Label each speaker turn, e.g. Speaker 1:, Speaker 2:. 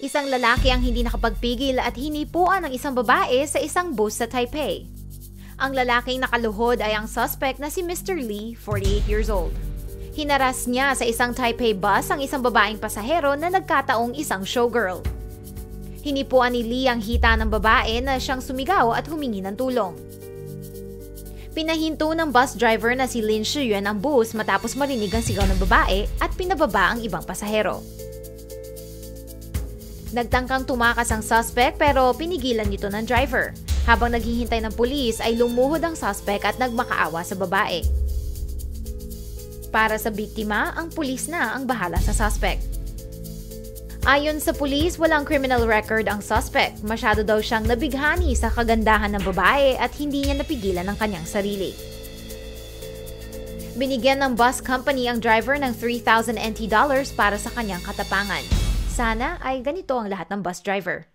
Speaker 1: Isang lalaki ang hindi nakapagpigil at hinipuan ng isang babae sa isang bus sa Taipei. Ang lalaking nakaluhod ay ang suspect na si Mr. Lee, 48 years old. Hinaras niya sa isang Taipei bus ang isang babaeng pasahero na nagkataong isang showgirl. Hinipuan ni Lee ang hita ng babae na siyang sumigaw at humingi ng tulong. Pinahinto ng bus driver na si Lin Shiyuan ang bus matapos marinig ang sigaw ng babae at pinababa ang ibang pasahero. Nagtangkang tumakas ang suspect pero pinigilan nito ng driver. Habang naghihintay ng pulis ay lumuhod ang suspect at nagmakaawa sa babae. Para sa biktima, ang pulis na ang bahala sa suspect. Ayon sa pulis, walang criminal record ang suspect. Masyado daw siyang nabighani sa kagandahan ng babae at hindi niya napigilan ang kanyang sarili. Binigyan ng bus company ang driver ng 3,000 NT dollars para sa kanyang katapangan. Sana ay ganito ang lahat ng bus driver.